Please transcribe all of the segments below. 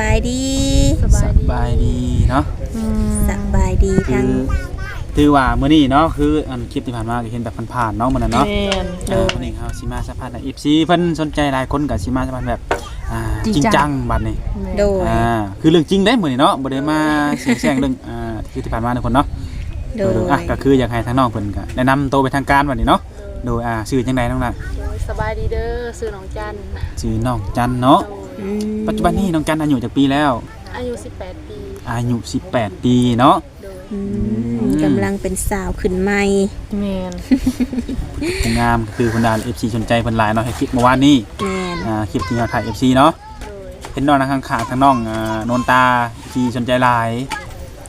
บายดีสบายดีบายดีเนาะสบายดีคืทั้งอถือว่ามื้อนี้เนาะคืออันคลิปที่ผ่านมาก็เห็นแบบผ่านๆเนาะมื้อนั้นเนาะแม่นเออวันนี้เฮาสิมาสัมภาษณ์ใน FC เพิ่นสนใจหลายคนก็สิมาสัมภาษณ์แบบอ่าจริงจังบัดนี้โดยอ่าคือเรื่องจริงได้มื้อนี้เนาะบ่ได้มาเสียงแซงเรื่องอ่าที่ที่ผ่านมาทุกคนเนาะ โดยอะก็คืออยากให้ทางน้องเพิ่นก็แนะนำตัวเป็นทางการบัดนี้เนาะโดยอ่าชื่อจังไดน้องล่ะโดยสบายดีเด้อซื้อน้องจันชื่อน้องจันเนาะโดย อืมปัจจุบันนี้น้องจันอายุจักปีแล้ว อายุ 18 ปี อายุ 18 ปีเนาะ โดยอืมกำลังเป็นสาวขึ้นใหม่แม่นผู้งามก็คือคนดา FC สนใจเพิ่นหลายเนาะให้คลิปเมื่อวานนี้แม่นอ่าคลิปที่เราถ่าย FC เนาะโดยเห็นน้องนะข้างๆทางน้องอ่าโนนตาที่สนใจหลาย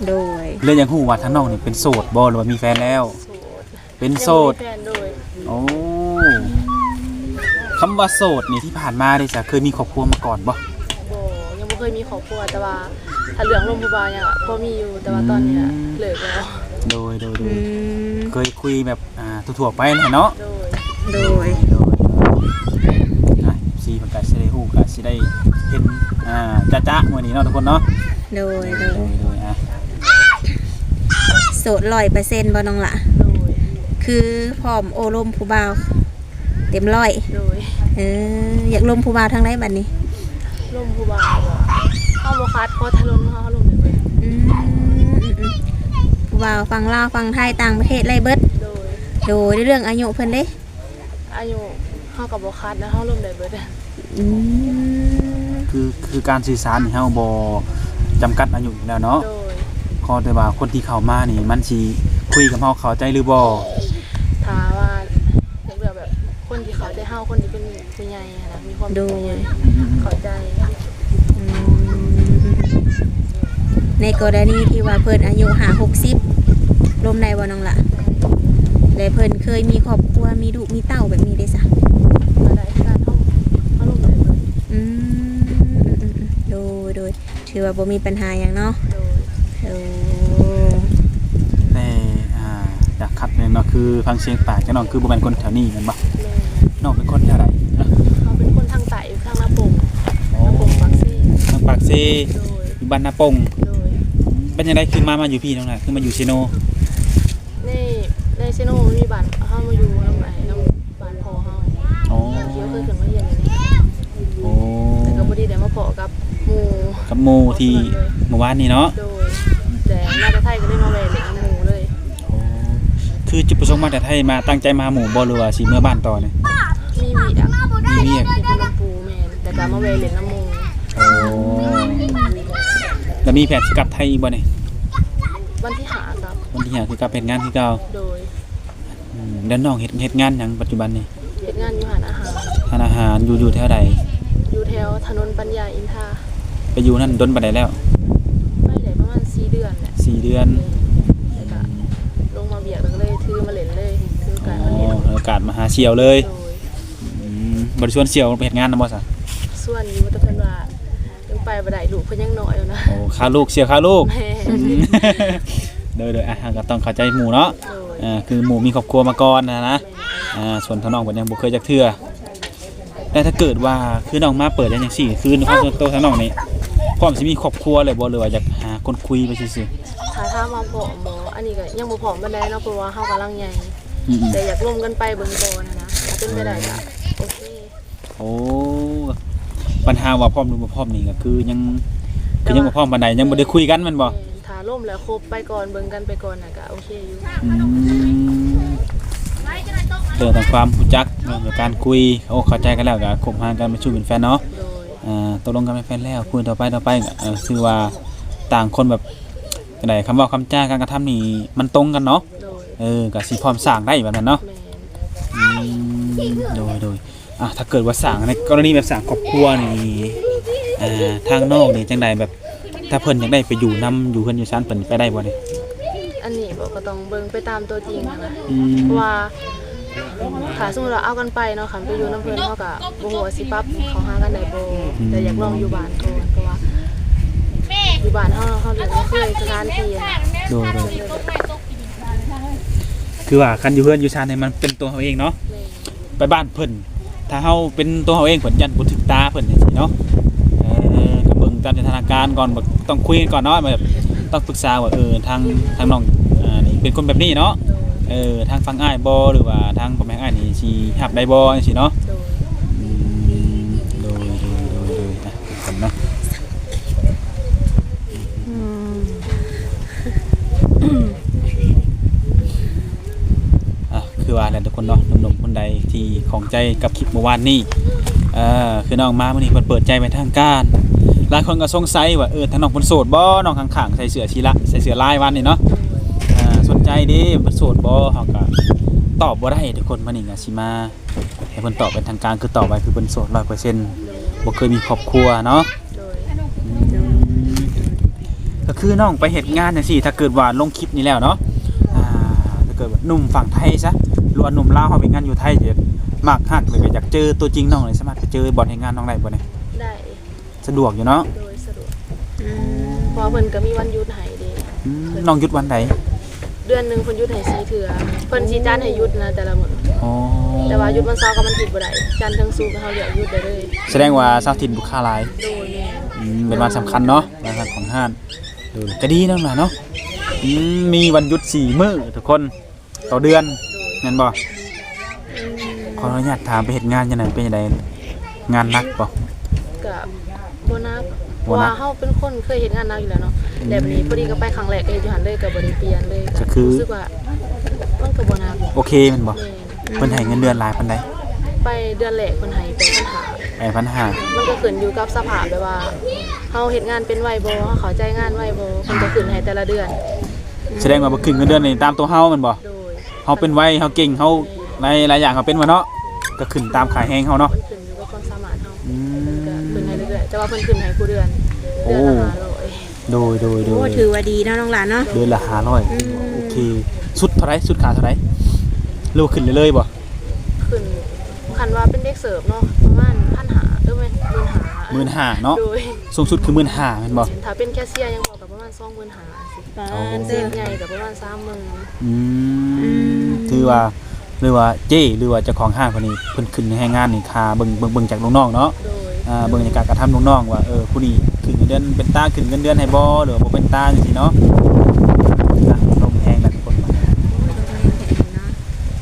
โดยเรื่องยังฮู้ว่าทางน้องนี่เป็นโสดบ่หรือว่ามีแฟนแล้ว โสดเป็นโสด ยังบ่มีแฟนโดยโอ้ คำว่าโสดนี่ที่ผ่านมาได้จะเคยมีครอบครัวมาก่อนบ่บ่ยังบ่เคยมีครอบครัวแต่ว่าถ้าเรื่องลมผู้บ่าวยังอะพอมีอยู่แต่ว่าตอนเนี้ยเลิกแล้วโดยโดยโดอืยมเคยคุยแบบอ่าทั่วๆไปเลยเนาะ โดยโดย โดยนะซีเพิ่นก็สิได้ฮู้ก็สิได้เห็นอ่าจ๊ะๆมื้อนี้เนาะทุกคนเนาะโดยโดโดยยโดยอะโสดร้อยเปอร์เซ็นต์บ่น้องละโดยคือพร้อมโอลมผู้บ่าว เต็มร้อยโดยเอออยากลมผู้บ่าวทางไหนบัดนี้ลมผู้บ่าวบ่เฮาบ่คัดเพราะทะลุเฮาลมได้เบิดอืมอืมอืมผู้บ่าวฟังลาวฟังไทยต่างประเทศไรเบิดโดยโดยในเรื่องอายุเพิ่นเด้อายุเฮาก็บ่คัดนะเฮาลมได้เบิดอืมคือคือการสื่อสารนี่เฮาบ่จำกัดอายุอยู่แล้วเนาะโดย ขอแต่ว่าคนที่เข้ามานี่มันสิคุยกับเฮาเข้าใจหรือบ่ ถามว่าอยากเลือกแบบคนที่ เขาใจเฮาคนที่เป็นผู้ใหญ่อะนะมีความเป็นผู้ใหญ่เข้าใจอืมในกรณีที่ว่าเพิ่นอายุหาหกสิบลมในบ่น้องละและเพิ่นเคยมีครอบครัวมีลูกมีเต้าแบบนี้ได้ซะก็ได้ที่การเฮาเฮาลงได้เบิดอืมอืมอืมอืมโดยโดยถือว่าบ่มีปัญหาหยังเนาะโดยโอ้แต่อ่าอยากคัดเลยเนาะคือฟังเสียงปากจังน้องคือบ่แม่นคนแถวนี้แม่นบ่ โดยอยู่บ้านนาปงโดยเป็นยังไงขึ้นมามาอยู่พี่น้องน่ะขึ้นมาอยู่เชโนในในเซโนมันมีบ้านเฮามาอยู่นำไอ้นำบ้านพ่อเฮาโอ้เที่ยวเคยขึ้นมาเยี่ยมอยู่นี่โอ้แต่ก็บ่ได้ได้มาพอกับหมู่กับโมที่เมื่อวานนี้เนาะโดยแต่มาแต่ไทยก็ได้มาแวะเล่นกับหมู่เลยโอ้คือจุดประสงค์มาแต่ไทยมาตั้งใจมาหมู่บ่หรือว่าสิเมื่อบ้านต่อเนี่ยมีเวียกมีเวียกที่คุณลำปูแม่นแต่ก็มาแวะเล่นน้ำหมู่โอ้ แล้วมีแผนสิกลับไทยอีกบ่เนี่ยวันที่หาครับ วันที่หาคือกลับเฮ็ดงานคือเก่าโดยอืมแล้วน้องเฮ็ดเฮ็ดงานหยังปัจจุบันนี่เฮ็ดงานอยู่หานอาหาร ทานอาหารอยู่อยู่แถวใดอยู่แถวถนนปัญญาอินทราไปอยู่นั่นดนปานใดแล้ว ไม่ได้ประมาณ4เดือนแหละสี่เดือน แล้วก็ลงมาเบียกแล้วก็เลยถือมาเล่นเลยถืออ๋การมาเล่นอโอกาสมาหาเสี่ยวเลยโดยอืมบ่ได้ชวนเสี่ยวไปเฮ็ดงานนำบ่ซะส่วนอยู่แต่เพิ่นว่ายัง ไปบ่ได้ลูกเพิ่นยังน้อยอยู่นะโอ้ค่าลูกเสี่ยวค่าลูกแม่อืมเด้อเด้ออะก็ต้องเข้าใจหมู่เนาะโดยอ่าคือหมู่มีครอบครัวมาก่อนนะนะอ่าส่วนทางน้องก็ยังบ่เคยจักเทื่อแต่ถ้าเกิดว่าคือน้องมาเปิดได้จังซี่คือในความส่วนตัวทางน้องนี่พร้อมสิมีครอบครัวเลยบ่หรือว่าอยากหาคนคุยไปซื่อถ้าถามมาผอมบ่อันนี้ก็ยังบ่ผอมปานใดเนาะเพราะว่าเฮากำลังใหญ่ๆอืมแต่อยากร่วมกันไปเบิ่งก่อนนะนะถ้าเป็นไปได้ก็โอเค ๆโอ้ ปัญหาว่าพร้อมหรือบ่พร้อมนี่ก็คือยังคือยังบ่พร้อมปานใดยังบ่ได้คุยกันแม่นบ่แม่นถ้าร่วมแล้วครบไปก่อนเบิ่งกันไปก่อนน่ะก็โอเคอยู่อืมเรื่องทางความรู้จักเรื่องของการคุยโอ้เข้าใจกันแล้วก็คบหากันเป็นชู้เป็นแฟนเนาะ โดยอ่าตกลงกันเป็นแฟนแล้วคุยต่อไปต่อไปก็เออคือว่าต่างคนแบบไหนคำเว่าคำจ้าการกระทำนี่มันตรงกันเนาะโดยเออก็สิพร้อมสร้างได้แบบนั้นเนาะแม่นอืมโดยโดย อะถ้าเกิดว่าสร้างในกรณีแบบสร้างครอบครัวนี่อ่าทางนอกนี่จังใดแบบ ถ้าเพิ่นอยากได้ไปอยู่นํอยู่เพิ่นอยู่ชั้นเพิ่นไปได้บ่เนี่ยอันนี้บ่ก็ต้องเบิ่งไปตามตัวจริงอะนะอืมเพราะว่าถ้าสมมุติว่าเอากันไปเนาะคันไปอยู่น้ำเพิ่นเฮาก็บ่ฮู้ว่าสิปรับเขาหากันได้บ่แต่อยากลองอยู่บ้านก่อนเพราะว่าอยู่บ้านเฮาเฮาเรียนบ่เคยสถานที่อะนะโดยโดยคือว่าคันอยู่เพิ่นอยู่ชั้นนี่มันเป็นตัวเขาเองเนาะ แม่ไปบ้านเพิ่น ถ้าเฮาเป็นตัวเฮาเองเพิ่นยันบ่ถึกตาเพิ่นจังซี่เนาะเออก็เบิ่งตามสถานการณ์ก่อนแบบต้องคุยกันก่อนเนาะแบบต้องปรึกษาว่าเออทางทางน้องอ่านี่เป็นคนแบบนี้เนาะเออทางฟังอ้ายบ่หรือว่าทางพ่อแม่อ้ายนี่สิรับได้บ่จังซี่เนาะ โดย อืมโดยโดยโดยโดยอะกันเนาะ อืม อะคือ ว่าแล้วทุกคนเนาะหนุ่มๆคนใดที่ของใจกับคลิปเมื่อวานนี้เออคือน้องมามื้อนี้เพิ่นเปิดใจเป็นทางการหลายคนก็สงสัยว่าเออทางน้องเพิ่นโสดบ่น้องข้างๆใส่เสื้อชีละใส่เสื้อลายวันนี่เนาะอ่าสนใจเดิมันโสดบ่เฮาก็ตอบบ่ได้ทุกคนมานี่ก็สิมาให้เพิ่นตอบเป็นทางการคือตอบไว้คือเพิ่นโสด100%บ่เคยมีครอบครัวเนาะ โดยก็คือน้องไปเฮ็ดงานจังซี่ถ้าเกิดว่าลงคลิปนี้แล้วเนาะ อ่าถ้าเกิดว่าหนุ่มฝั่งไทยซะ รือว่าหนุ่มลาวเฮาไปงานอยู่ไทยจะมักฮักเลยก็อยากเจอตัวจริงน้องเลยสามารถไปเจอบ่อนเฮ็ดงานน้องได้บ่เนี่ยได้สะดวกอยู่เนาะโดยสะดวกอืมเพราะว่าเพิ่นก็มีวันหยุดให้เด้อืมน้องหยุดวันใดเดือนหนึงเพิ่นหยุดให้4เทื่อเพิ่นสิจัดให้หยุดนะแต่ละมื้ออ๋อแต่ว่าหยุดวันเสาร์กับวันอาทิตย์บ่ได้จันทร์ถึงศุกร์เฮาเลือกหยุดได้เลยแสดงว่าเสาร์อาทิตย์ลูกค้าหลายโดยแม่อืมเป็นวันสำคัญเนาะวันสำคัญของห้านดูก็ดีนั่นแหละเนาะอืมมีวันหยุดสี่มื้อทุกคนต่อเดือน เงินบ่ขออนุญาตถามไปเฮ็ดงานยังไงเป็นยังไงงานหนักบ่ กับบ่นักเพบ่ราะนัว่ากเฮาเป็นคนเคยเฮ็ดงานหนักอยู่แล้วเนาะแต่บัดนี้พอดีก็ไปครั้งแรกก็เฮ็ดอยู่หั่นเลยก็บ่ได้เปลี่ยนเลยก็คือ รู้สึกว่ามันก็บ่นักโอเคแมันบ่แม่เพิ่นให้เงินเดือนหลายปานใดไปเดือนแรกเพิ่นให้เป็นปัญหา ไอ้พันห้ามันก็ขึ้นอยู่กับสภาพแบบว่าเฮาเฮ็ดงานเป็นไวบ่เฮาเข้าใจงานไวบ่เพิ่นจะขึ้นให้แต่ละเดือน แสดงว่าบ่ขึ้นเงินเดือนนี่ตามตัวเฮาแมันบ่โดย เฮาเป็นไวเฮาเก่งเฮาในหลายอย่างเฮาเป็นวะเนาะก็ขึ้นตามขายแฮงเฮาเนาะมันขึ้นอยู่กับความสามารถเฮาอืก็มขึ้นให้เรื่อยๆแต่ว่าเพิ่นขึ้นให้ผู้เดือนโอ้เดือนละ500โดยโดยโดโอ้ยถือว่าดีเนาะน้องหลานเนาะ เดือนละ500อืม โอเคสุดเท่าไหร่สุดขาเท่าไหร่หรือว่าขึ้นเรื่อยๆบ่ขึ้นคันว่าเป็นเด็กเสิร์ฟเนาะประมาณ1,500เอ้ยแม่นหมื่นห้าเนาะโดยสูงสุดคือหมื่นห้าแมันบอกถ้าเป็นแคชเชียร์ยังบอกกับประมาณ25,000สิปาโอ้นเด็เด้อกใหญ่กับประมาณ30,000อือืม มถือว่าหรือว่าเจ้หรือว่าเจ้าของห้างคนนี้เพิ่นขึ้นให้งานนี่ค่าเบิ่งเบิ่งเบิ่งจากลูกน้องเนาะโดยอ่าเบิ่งจากการกระทำลูกน้องว่าเออผู้นี้ขึ้นเงินเดือนเป็นตาขึ้นเงินเดือนให้บ่หรือว่าบ่เป็นตาจังซี่เนาะอะลมแห้งแล้วทุกคนมา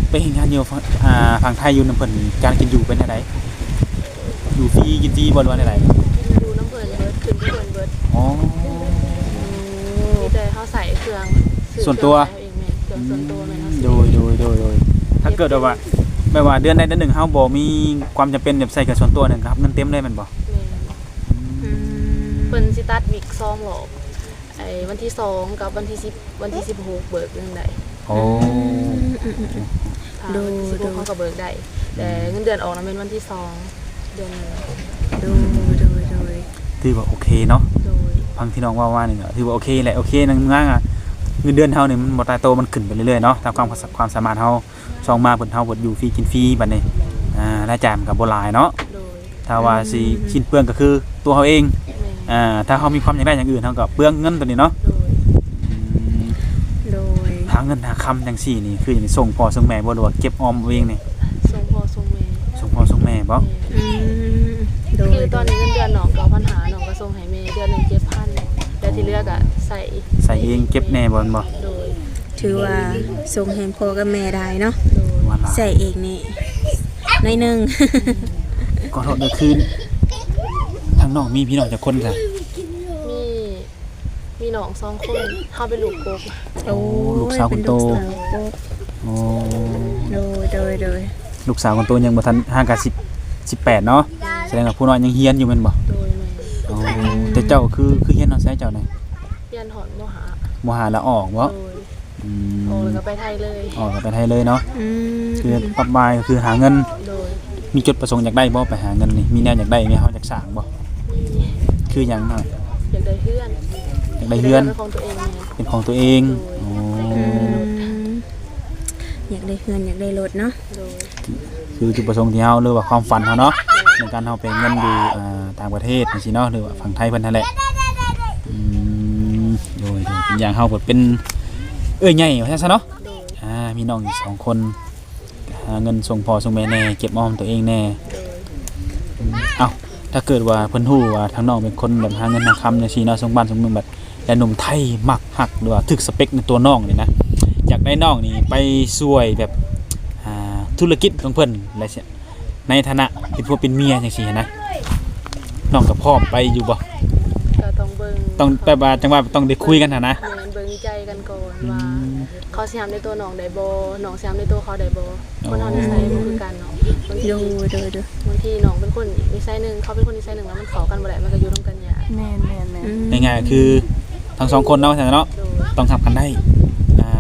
ไปเห็นงานอยู่ฝั่งอ่าฝั่งไทยอยู่นำเพิ่นนี่การกินอยู่เป็นจังไดอยู่ฟรีกินฟรีบ่หรือว่าจังไดดูน้ำเพิ่นเบิดขึ้นที่เพิ่นเบิดอ๋อ มีแต่เขาใส่เครื่องซื้อส่วนตัว เครื่องใส่เอาเองแม่นเครื่องส่วนตัวแม่นเขาซื้อ โดยโดยโดยโดยถ้าเกิดว่าไม่ว่าเดือนใดเดือนหนึ่งเฮาบ่มีความจำเป็นแบบใส่กับส่วนตัวหนึงครับเงินเต็มเลยแมันบ่แม่นอืมเพิ่นสิตัดวิกซองหรอกไอ้วันที่สองกับวันที่สิบวันที่สิบหกเบิกเรื่องใดโอ้ถ้าวันที่สิบหกเขาก็เบิกได้แต่เงินเดือนออกนะเป็นวันที่สองเดือนหนึ่งโดยโดยโดยถือว่าโอเคเนาะโดยฟังที่น้องว่าว่านี่ก็ถือว่าโอเคแหละโอเคนั่นงานอะ เงินเดือนเฮานี่มันบ่ตายโตมันขึ้นไปเรื่อยๆเนาะตามความความสามารถเฮาช่องมาเพิ่นเฮาเพิ่นอยู่ฟรีกินฟรีบัดนี้อ่ารายจ่ายมันก็บ่หลายเนาะโดยถ้าว่าสิชิ้นเปลืองก็คือตัวเฮาเองแม่นอ่าถ้าเฮามีความอยากได้อย่างอื่นเฮาก็เปลืองเงินตัวนี้เนาะโดยอืมโดยหาเงินหาคำจังซี่นี่คืออย่างนี้ส่งพ่อส่งแม่บ่หรือว่าเก็บออมเอาเองนี่ส่งพ่อส่งแม่ส่งพ่อส่งแม่บ่แม่อืมโดยคือตอนนี้เงินเดือนหนองเก้าพันหาหนองก็ส่งให้แม่เดือนหนึ่งเจ็ดพันแต่ ที่เหลือกอะใส่ใส่เองเก็บแน่บ่แม่นบ่โดยถือว่าส่งแห่งพ่อกับแม่ได้เนาะโดยว่าหลายใส่เองนี่ในอยหนึง ก็โทษเด้อคือทางน้องมีพี่น้องจักคนจ้ะมีมีหนองสองคนเขาเป็นลูกกบโอ้ลูกสาวคนโตเป็นลูกสาวโอ้โดยโดยโดยลูกสาวคนโตยังบ่ทันห่างกัน10 18เนาะแสดงว่าผู้น้อยยังเฮียนอยู่แม่นบ่โดยแม่โอ้แต่ เจ้าคือคือเฮียนเนาะใช่เจ้านี่เรียนหอนมหาบ่หาแล้วออกบ่โดยอืโอ้มแล้วก็ไปไทยเลย ออกก็ไปไทยเลยเนาะอืมคือปรับบายก็คือหาเงิน โดยมีจุดประสงค์อยากได้บ่ไปหาเงินนี่มีแนวอยากได้ไหมเฮาอยากสร้างบ่มีคือหยังเนาะอยากได้เพื่อนอยากได้เฮือนเป็นของตัวเองแม่เป็นของตัวเองโอ้อืมอยากได้เฮือนอยากได้รถเนาะโดยคือจุดประสงค์ที่เฮาหรือว่าความฝันเฮาเนาะ ในการเฮาไปเงินอยู่ต่างประเทศจังซี่เนาะหรือว่าฝั่งไทยเพิ่นนั่นแหละอืมโดยโดยเป็นอย่างเฮาก็เป็นเอ้ยใหญ่ว่าซั่นซะเนาะอ่ามีน้องอยู่สองคนหาเงินส่งพ่อส่งแม่แน่เก็บออมตัวเองแน่เอ้าถ้าเกิดว่าเพิ่นฮู้ว่าทางน้องเป็นคนแบบหาเงินหาคำจังซี่เนาะสงบ้านสงเมืองแบบและหนุ่มไทยมักฮักหรือว่าถึกสเปคในตัวน้องนี่นะอยากได้น้องนี่ไปช่วยแบบธุรกิจของเพิ่นอะไรเสีย ในฐานะเป็นผัวเป็นเมียจังซี่นะน้องก็พร้อมไปอยู่บ่ก็ต้องเบิ่งต้องแบบว่าจังว่าต้องได้คุยกันหั่นนะแม่นเบิ่งใจกันก่อนอืว่ามเขาสิทำในตัวน้องได้บ่น้องสิทำในตัวเขาได้บ่คนเฮานิสัยบ่คือกันเนาะบางทีดูดูดูบางทีน้องเป็นคนนิสัยหนึงเขาเป็นคนนิสัยหนึงแล้วมันเข้ากันบ่ได้มันก็อยู่ร่วมกันยากแม่นแม่นแม่นอืมง่ายๆคือทั้งสองคนเนาะว่าซั่นเนาะโดยต้องทำกันได้อ่า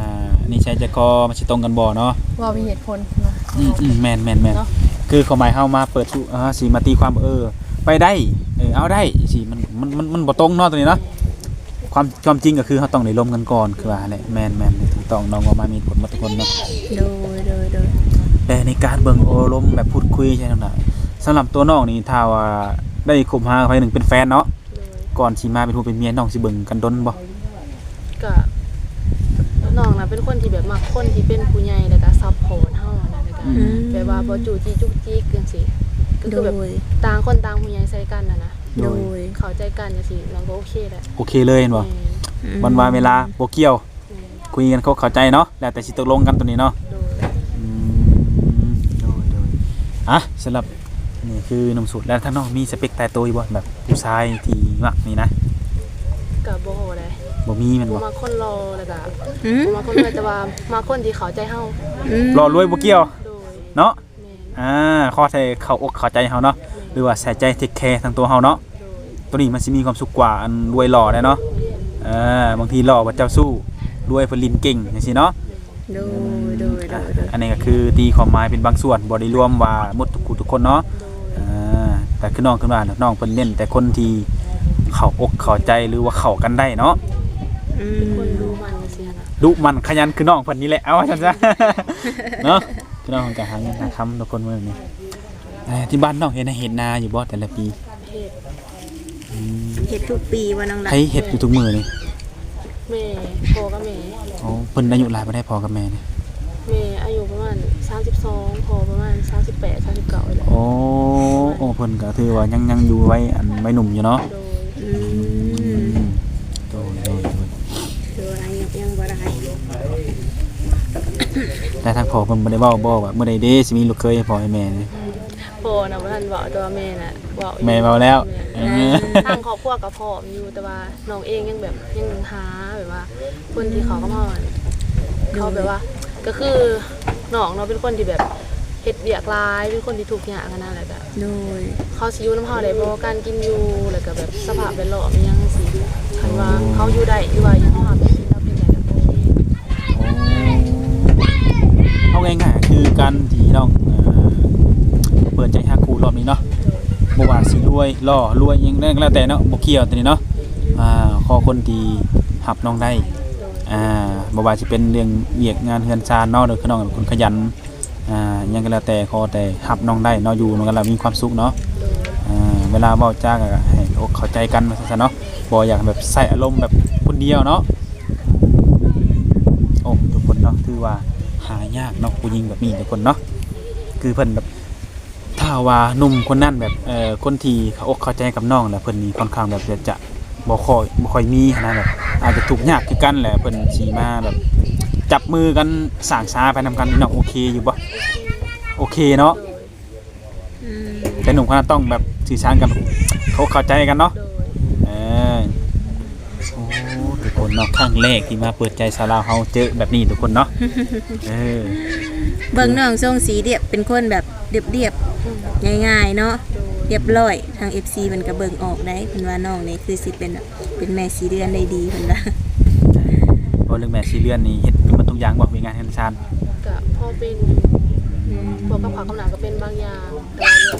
นี่ใช้ใจคอมันสิตรงกันบ่เนาะว่ามีเหตุผลนะอืมอืมแม่นแม่นแม่นเนาะ คือความหมายเฮามาเปิดสู่อ่าสิมาตีความเออ ไปได้เออเอาได้สิมันมันมันมันบ่ตรงเนาะตัวนี้เนาะความความจริงก็คือเฮาต้องได้ร่วมกันก่อนคือว่าแหละแม่นแม่นถูกต้องน้องว่ามามีผลมาทุกคนเนาะดูดูดูแต่ในการเบิ่งโอลมแบบพูดคุยใช่ทั้งหลายสำหรับตัวน้องนี่ถ้าว่าได้คบหาใครหนึ่งเป็นแฟนเนาะโดยก่อนสิมาเป็นผู้เป็นเมียน้องสิเบิ่งกันดนบ่ก็น้องน่ะเป็นคนที่แบบมักคนที่เป็นผู้ใหญ่แล้วก็ซัพพอร์ตเฮานะแล้วก็ อืม แบบว่าบ่จู้จี้จุกจิกจังซี่ก็โดคือแบบย ต่างคนต่างผู้ใหญ่ใส่กันน่ะนะโดยเข้าใจกันจังซี่น้องก็โอเคแหละโอเคเลยเห็นบ่แม่นวันวาเวลาบ่เกี่ยว แม่นคุยกันเขาเข้าใจเนาะแล้วแต่สิตกลงกันตัวนี้เนาะ โดย อืมโดยโดยอะสำหรับนี่คือหนุ่มสุดแล้วถ้าน้องมีสเปคตายตัวอยู่บ่แบบผู้ชายที่มักนี่นะก็บ่ฮู้เลยบ่มีแมันบ่บ่มาคนรอแล้วก็อืมบ่มาคนรวยแต่ว่ามาคนที่เข้าใจเฮาอืมรอรวยบ่เกี่ยวโดย เนาะแม่นอ่าข้อใส่เข้าอกเข้าใจเฮาเนาะหรือว่าใส่ใจเทคแคร์ทั้งตัวเฮาเนาะโดยตัวนี้มันสิมีความสุขกว่าอันรวยหล่อได้เนาะแม่นเออบางทีหล่อว่าเจ้าสู้รวยเพิ่นลินเก่งจังซี่เนาะดูดูดูอะดูอันนี้ก็คือตีความหมายเป็นบางส่วนบ่ได้รวมว่าหมดทุกคู่ทุกคนเนาะโดยอ่าแต่คือน้องขึ้นมาน้องเพิ่นเน้นแต่คนที่เข้าอกเข้าใจหรือว่าเข้ากันได้เนาะอืเป็นคนมดูมันจังซี่นะดุมันขยันคือน้องเพิ่นนี่แหละเอาว่าซั่นซะเนาะ คือน้องเพิ่นก็หาเงินหาคำทุกคนมื้อนี้เอ้ยที่บ้านน้องเฮ็ดให้เฮ็ดนาอยู่บ่แต่ละปีเฮ็ดอืมเห็ดทุกปีว่าน้องละใครเฮ็ดอยู่ทุกมื้อนี่แม่พ่อกับแม่อ๋อเพิ่นอายุหลายบ่ได้พอกับแม่นี่แม่อายุประมาณ32พ่อประมาณ38 39เลยโอ้โอ้เพิ่นก็ถือว่ายังยังอยู่ไว้อันไว้หนุ่มอยู่เนาะ โดย อืม โดยโดยโดย ดูอะไรยังยังบ่ได้ แต่ทางพ่อเพิ่นบ่ได้เว้าบ่ว่าเมื่อใดเด้สิมีลูกเคยให้พ่อให้แม่นี่พ่อน่ะบ่ทันเว้าแต่ว่าแม่น่ะเว้าอยู่แม่เว้าแล้วแม่เออทางครอบครัวกับพ่อมอยู่แต่ว่าน้องเองยังแบบยังหาแบบว่า คนที่เขาก็มาเขาแบบว่า ก็คือน้องเนาะเป็นคนที่แบบเฮ็ดเวียกหลายเป็นคนที่ทุกข์ยากกันนั่นแหละแบบโดยเขาสิอยู่น้ำเฮาได้บ่การกินอยู่แล้วก็แบบสภาพแวดล้อมอิหยังสิคันว่าเขาอยู่ได้หรือว่าอยู่เฮา เอาง่ายๆคือการที่น้องเอ่อเปิดใจหาครูรอบนี้เนาะบ่ว่าสิรวยล่อรวยยังนั่นก็แล้วแต่เนาะบ่เกี่ยวตัวนี้เนาะอ่าขอคนที่หับน้องได้อ่าบ่ว่าสิเป็นเรื่องเวียกงานเฮือนซาเนาะหรือคือน้องเป็นคนขยันอ่ายังก็แล้วแต่ขอแต่หับน้องได้เนาะอยู่นกันแล้วมีความสุขเนาะอ่าเวลาเว้าจ้าก็ให้อกเข้าใจกันว่าซั่นะเนาะบ่อยากแบบใส่อารมณ์แบบคนเดียวเนาะโอ้ทุกคนเนาะถือว่า หายากเนาะผู้หญิงแบบนี้ทุกคนเนาะคือเพิ่นแบบถ้าว่าหนุ่มคนนั้นแบบเอ่อคนที่เขาอกเข้าใจกับน้องแล้วเพิ่นนี่ค่อนข้างแบบจะจะบ่ค่อยบ่ค่อยมีนะแบบอาจจะทุกข์ยากคือกันแหละเพิ่นสิมาแบบ จับมือกันสร้างสาไปนำกันนี่เนาะโอเคอยู่บ่โอเคเนาะโดยอืมแต่หนุ่มคนนั้นต้องแบบสื่อสารกันเขาเข้าใจกันเนาะโดยเออโอ้ทุกคน เนาะครั้งแรกที่มาเปิดใจสาวลาวเฮาเจอแบบนี้ทุกคนเนาะเออเบิ่งน้องทรงสีเรียบเป็นคนแบบเรียบเรียบอืมๆง่ายๆเนาะโดยเรียบร้อยทาง FC มันก็เบิ่งออกได้เพิ่นว่าน้องนี่คือสิเป็นแบบเป็นแม่สีเดือนได้ดีเพิ่นว่าเพราะเรื่องแม่ซีเรียนนี่เฮ็ดเป็นหมดทุกอย่างบ่มีงานเฮ็ดชานก็พ่อเป็นอืมพวกกับข้าวกำลังก็เป็นบางอย่างแต่ว่าเรื่อง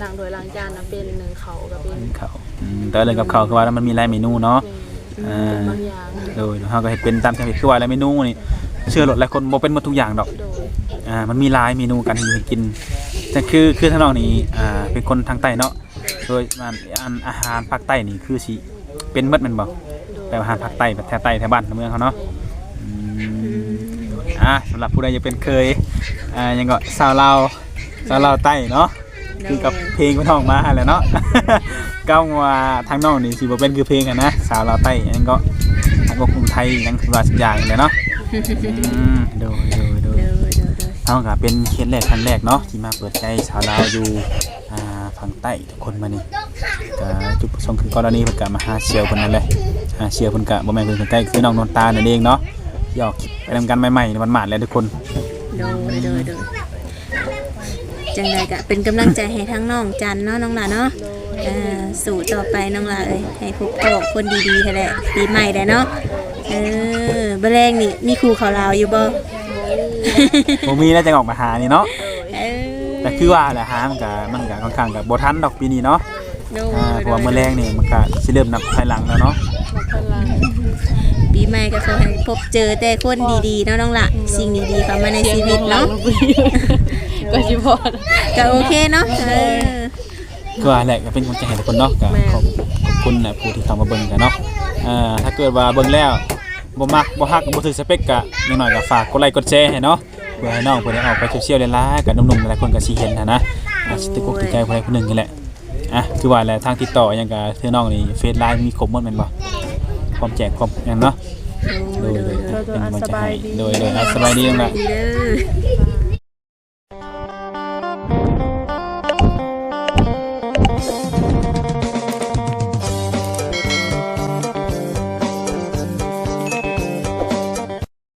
ล้างถ้วยล้างจานนะเป็นหนึ่งเขาก็เป็นเขาอืมแต่เรื่องกับเขาวคือว่ามันมีหลายเมนูเนาะ แม่ อ่าบางอย่างโดยเฮาก็เฮ็ดเป็นตามที่เฮ็ดคือว่าหลายเมนูนี่เชื่อหลดหลายคนบ่เป็นหมดทุกอย่างดอก โดยอ่ามันมีหลายเมนูกันให้อยู่ให้กินแต่คือคือท่านน้องนี่อ่าเป็นคนทางใต้เนาะโดยอันอันอาหารภาคใต้นี่คือสิเป็นหมดแมันบ่โดยแต่อาหารภาคใต้แบบแถวใต้แถวบ้านแถวเมืองเขาเนาะอืมอ่าสำหรับผู้ใดจะเป็นเคยอ่ายังก็สาวลาวสาวลาวใต้เนาะโคือกับเพลงพี่น้องมาหั่นแหละเนาะ ก้าว่าทางนองนี่สิบ่เป็นคือเพลงอะนะสาวลาวใต้อันนั้นก็ทางก็คงไทยยังว่าสักอย่างเลยเนาะอืมโดยโดยโดยเด้อเด้อเด้อเอาก็เป็นเคสแรกครั้งแรกเนาะที่มาเปิดใจชาวลาวอยู่อ่าฝั่งใต้ทุกคนมานี่ก็จุดประสงค์คือกรณีเพิ่นก็มาหาเชียวเพิ่นนั่นแหละหาเชียวเพิ่นก็บ่แม่นเพิ่นคนใกล้คือน้องนนตานั่นเองเนาะที่ออกคลิปไปทำกันใหม่ๆในวันหมาดแล้วทุกคนโดยโดยโดยจังใดก็เป็นกำลังใจให้ทั้งน้องจันเนาะน้องหล่ะเนาะ สู่ต่อไปน้องหล่ะเอ้ยให้พบพ่อคนดีๆให้แหละปีใหม่ได้เนาะเออบ่แรงนี่มีครูเขาลาวอยู่บ่บ่มีแล้วจะออกมาหานี่เนาะเออแต่คือว่าแหละหามันก็มันก็ค่อนข้างก็บ่ทันดอกปีนี้เนาะโดอ่ายเพราะว่ามื้อแรงนี่มันก็สิเริ่มนับภายหลังแล้วเนาะมาพลังปีใหม่ก็ขอให้พบเจอแต่คนดีๆเนาะน้องหล่ะสิ่งดีๆเข้ามาในชีวิตเนาะก็สิพอก็โอเคเนาะเออ ก็ว่าแหละก็เป็นคนใจให้ทุกคนเนาะก็แม่ขอบขอบคุณนะผู้ที่เข้ามาเบิ่งกันเนาะอ่าถ้าเกิดว่าเบิ่งแล้วบ่มักบ่ฮักบ่ถึกสเปคก็อย่างน้อยก็ฝากกดไลค์กดแชร์ให้เนาะเพื่อให้น้องเพิ่นได้ออกไปโซเชียลหลายๆกับหนุ่มๆหลายคนก็สิเห็นนะนะอ่าสิติดกกติดใจผู้ใดผู้หนึ่งนี่แหละอะคือว่าแหละทางติดต่อหยังก็คือน้องนี่เฟซไลน์มีครบหมดแม่นบ่พร้อมแจกพร้อมหยังเนาะ โดยโดยเป็นกำลังใจให้โดยโดยอะสบายดีจังล่ะดีเด้อ